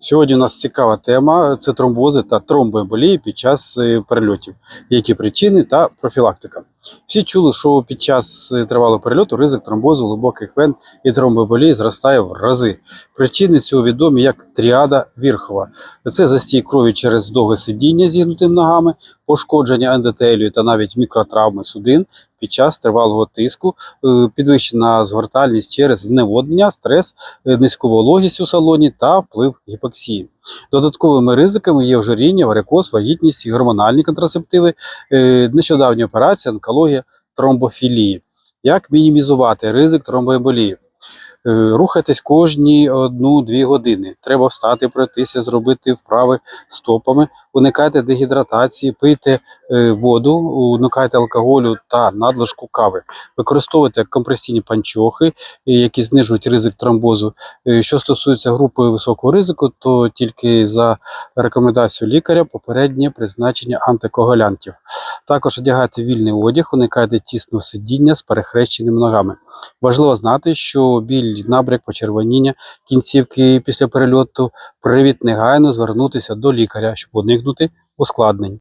Сьогодні у нас цікава тема це тромбози та тромбоемболії під час е, перельотів, які причини та профілактика. Всі чули, що під час е, тривалого перельоту ризик тромбозу, глибоких вен і тромбоемболії зростає в рази. Причини цього відомі як тріада Вірхова. Це застій крові через довге сидіння зігнутим ногами, пошкодження ендотелію та навіть мікротравми судин під час тривалого тиску, е, підвищена згортальність через зневоднення, стрес, е, низьку вологість у салоні та вплив гіпоксії. Додатковими ризиками є ожиріння, варикоз, вагітність, гормональні контрацептиви, е, нещодавні операції, онкологія, тромбофілії. Як мінімізувати ризик тромбоемболії? Е, Рухайтесь кожні одну-дві години. Треба встати, пройтися, зробити вправи стопами, уникайте дегідратації, пийте е, воду, уникайте алкоголю та надлишку кави. Використовуйте компресійні панчохи, е, які знижують ризик тромбозу. Що стосується групи високого ризику, то тільки за рекомендацією лікаря попереднє призначення антикоагулянтів. Також одягайте вільний одяг, уникайте тісного сидіння з перехрещеними ногами. Важливо знати, що біль, набряк, почервоніння кінцівки після перельоту привід негайно звернутися до лікаря, щоб уникнути ускладнень.